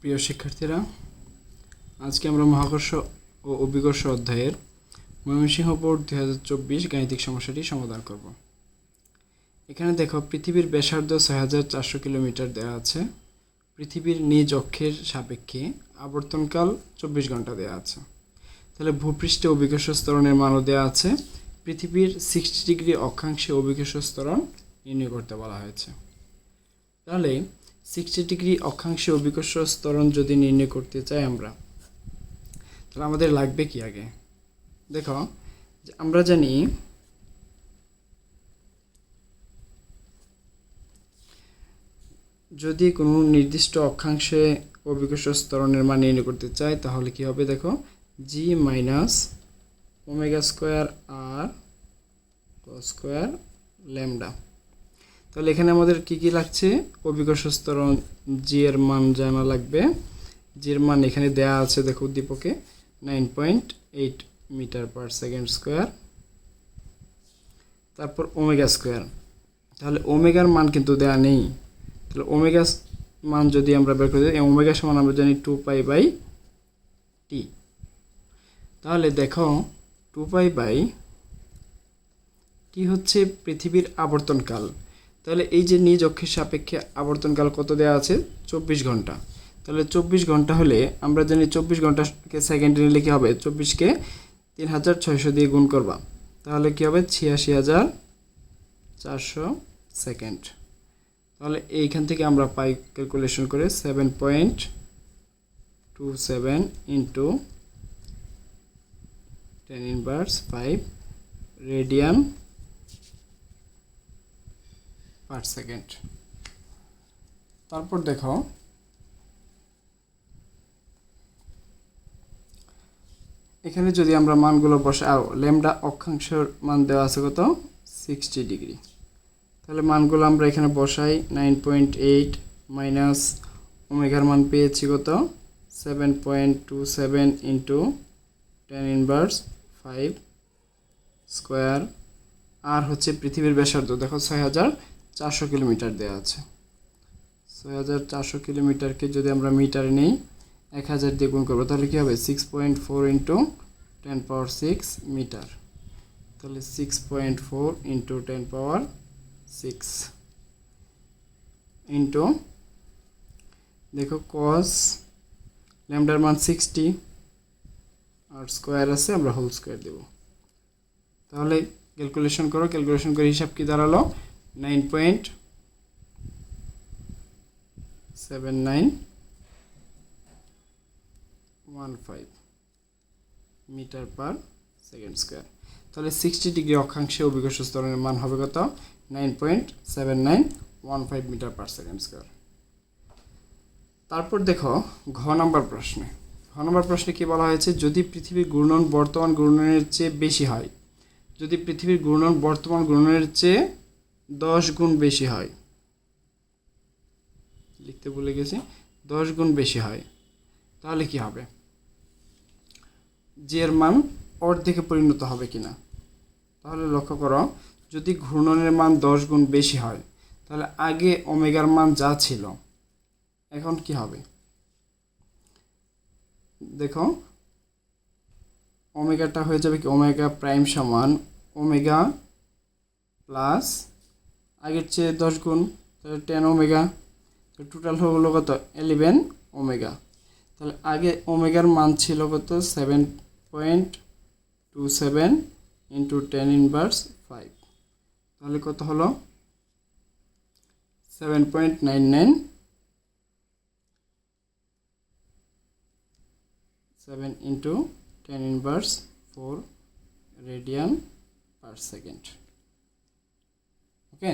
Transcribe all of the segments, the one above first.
প্রিয় শিক্ষার্থীরা, আজকে আমরা মহাকর্ষ ও অভিকর্ষ অধ্যায়ের ময়মনসিংহ বোর্ড দুই হাজার চব্বিশ গাণিতিক সমস্যাটি সমাধান করব। এখানে দেখো, পৃথিবীর ব্যাসার্ধ ছয় হাজার চারশো কিলোমিটার দেওয়া আছে। পৃথিবীর নিজ অক্ষের সাপেক্ষে আবর্তনকাল চব্বিশ ঘণ্টা দেওয়া আছে। তাহলে ভূপৃষ্ঠে অভিকর্ষ স্তরণের মানও দেওয়া আছে। পৃথিবীর সিক্সটি ডিগ্রি অক্ষাংশে অভিকর্ষ স্তরণ নির্ণয় করতে বলা হয়েছে। তাহলে সিক্সটি ডিগ্রি অক্ষাংশে অভিকর্ষ স্তরণ যদি নির্ণয় করতে চাই আমরা, তাহলে আমাদের লাগবে কি আগে? দেখো আমরা জানি যদি কোনো নির্দিষ্ট অক্ষাংশে অভিকর্ষ স্তরণের মান নির্ণয় করতে চাই, তাহলে কি হবে দেখো? জি মাইনাস ওমেগা স্কোয়ার আর স্কোয়ার ল্যামডা তাহলে এখানে আমাদের কি কি লাগছে? অভিকর্ষ স্তরণ জি এর মান জানা লাগবে। জি এর মান এখানে দেয়া আছে, দেখো উদ্দীপকে। Nine point eight metre per second square তারপর ওমেগা স্কোয়ার তাহলে ওমেগার মান কিন্তু দেয়া নেই। তাহলে ওমেগা মান যদি আমরা বের করে দিই ওমেগা সমান আমরা জানি টু পাই বাই টি তাহলে দেখো টু পাই বাই টি হচ্ছে পৃথিবীর আবর্তনকাল। তাহলে এই যে নিজ অক্ষের সাপেক্ষে আবর্তনকাল কত দেওয়া আছে? চব্বিশ ঘণ্টা। তাহলে চব্বিশ ঘণ্টা হলে আমরা জানি চব্বিশ ঘন্টাকে সেকেন্ডে নিলে কী হবে, চব্বিশকে তিন হাজার ছয়শো দিয়ে গুণ করবা। তাহলে কী হবে? ছিয়াশি হাজার চারশো সেকেন্ড তাহলে এইখান থেকে আমরা পাই ক্যালকুলেশন করে seven point two seven into ten inverse five radian per second. তারপর দেখো। এখানে যদি আমরা মানগুলো বসে আর ল্যামডা অক্ষাংশের মান দেওয়া আছে কত? সিক্সটি ডিগ্রি তাহলে মানগুলো আমরা এখানে বসাই নাইন পয়েন্ট এইট মাইনাস ওমেগার মান পেয়েছি কত? Seven point two seven into ten inverse five square আর হচ্ছে পৃথিবীর ব্যাসার্ধ, দেখো ছয় হাজার চারশো কিলোমিটার দেওয়া আছে। ছয় হাজার চারশো কিলোমিটারকে যদি আমরা মিটারে নিই, এক হাজার দিয়ে গুণ করব, তাহলে কী হবে? Six point four into ten power six metre তাহলে six point four into ten power six into দেখো কস ল্যামডার মান সিক্সটি আর স্কোয়ার আছে, আমরা হোল স্কোয়ার দেব। তাহলে ক্যালকুলেশন করো ক্যালকুলেশন করে হিসাব কি দাঁড়াল? Nine point seven nine one five metre per second square তাহলে সিক্সটি ডিগ্রি অক্ষাংশে অভিকর্ষ স্তরণের মান হবে কত? Nine point seven nine one five metre per second square তারপর দেখো ঘ নম্বর প্রশ্নে। ঘ নম্বর প্রশ্নে কি বলা হয়েছে? যদি পৃথিবীর ঘূর্ণন বর্তমান ঘূর্ণনের চেয়ে বেশি হয়, যদি পৃথিবীর ঘূর্ণন বর্তমান ঘূর্ণনের চেয়ে দশ গুণ বেশি হয়। লিখতে ভুলে গেছি। দশ গুণ বেশি হয়। তাহলে কি হবে? এর মান অর্ধেকে পরিণত হবে কিনা? তাহলে লক্ষ্য করো, যদি ঘূর্ণনের মান দশ গুণ বেশি হয়, তাহলে আগে ওমেগার মান যা ছিল, এখন কি হবে? দেখো, ওমেগাটা হয়ে যাবে কি? ওমেগা প্রাইম সমান ওমেগা প্লাস আগের চেয়ে দশ গুণ, তাহলে টেন ওমেগা টোটাল হলো কত? এলেভেন ওমেগা তাহলে আগে ওমেগার মান ছিল কত? Seven point two seven into ten inverse five তাহলে কত হলো? Seven point nine nine seven into ten inverse four radian per second okay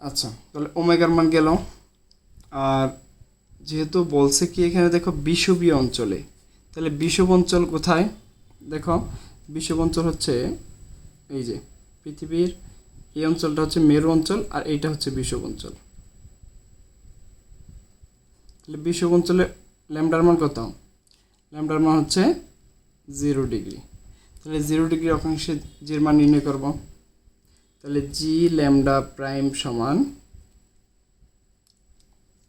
আচ্ছা তাহলে ওমেগার মান গেল। আর যেহেতু বলছে কি এখানে দেখো বিষুবীয় অঞ্চলে, তাহলে বিষুব অঞ্চল কোথায়? দেখো, বিষুব অঞ্চল হচ্ছে এই যে পৃথিবীর, এই অঞ্চলটা হচ্ছে মেরু অঞ্চল আর এইটা হচ্ছে বিষুব অঞ্চল। তাহলে বিষুব অঞ্চলে ল্যামডার মান কত? ল্যামডার মান হচ্ছে জিরো ডিগ্রি। তাহলে জিরো ডিগ্রি অক্ষাংশে জির মান নির্ণয় করব। তাহলে জি ল্যামডা প্রাইম সমান,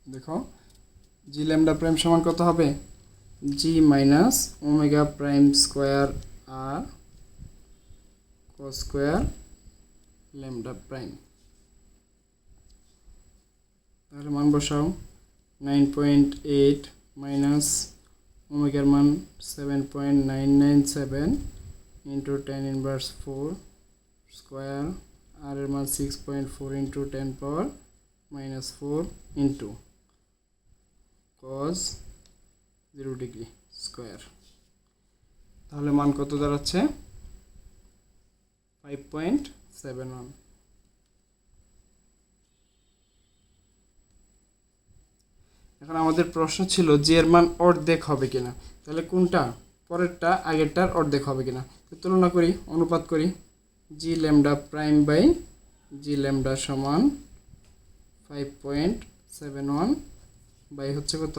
দেখো জি ল্যামডা প্রাইম সমান কত হবে? G minus omega prime square আর কস স্কোয়ার ল্যামডা প্রাইম তাহলে মান বসাও নাইন পয়েন্ট এইট মাইনাস ওমেগার মান seven point nine nine seven into ten inverse four square আর এর মান six point four into ten power minus four into cos zero degree square তাহলে মান কত দাঁড়াচ্ছে? ফাইভ পয়েন্ট সেভেন ওয়ান এখন আমাদের প্রশ্ন ছিল জি এর মান অর্ধেক হবে কিনা। তাহলে কোনটা? পরেরটা, আগেরটার অর্ধেক হবে কিনা। তুলনা করি, অনুপাত করি। G lambda prime by g lambda সমান five point seven one by হচ্ছে কত?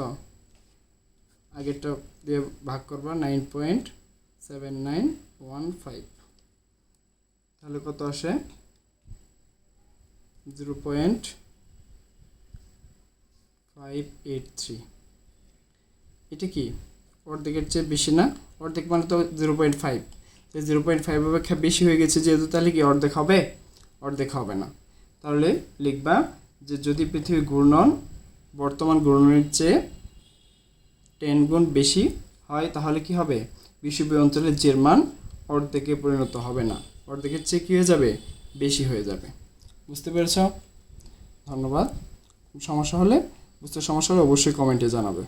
আগেরটা দিয়ে ভাগ করবা nine point seven nine one five তাহলে কত আসে? Zero point five eight three এটা কি? অর্ধেকের চেয়ে বেশি না? অর্ধেক মানে তো জিরো পয়েন্ট ফাইভ তো জিরো পয়েন্ট ফাইভ অপেক্ষা বেশি হয়ে গেছে যেহেতু, তাহলে কি অর্ধেক হবে? অর্ধেক হবে না। তাহলে লিখবা যে যদি পৃথিবী ঘূর্ণন বর্তমান ঘূর্ণনের চেয়ে টেন গুণ বেশি হয়, তাহলে কি হবে? বিষুবীয় অঞ্চলের জের মান অর্ধেকে পরিণত হবে না। অর্ধেকের চেয়ে কী হয়ে যাবে? বেশি হয়ে যাবে। বুঝতে পেরেছ? ধন্যবাদ। সমস্যা হলে বুঝতে সমস্যা হলে অবশ্যই কমেন্টে জানাবে।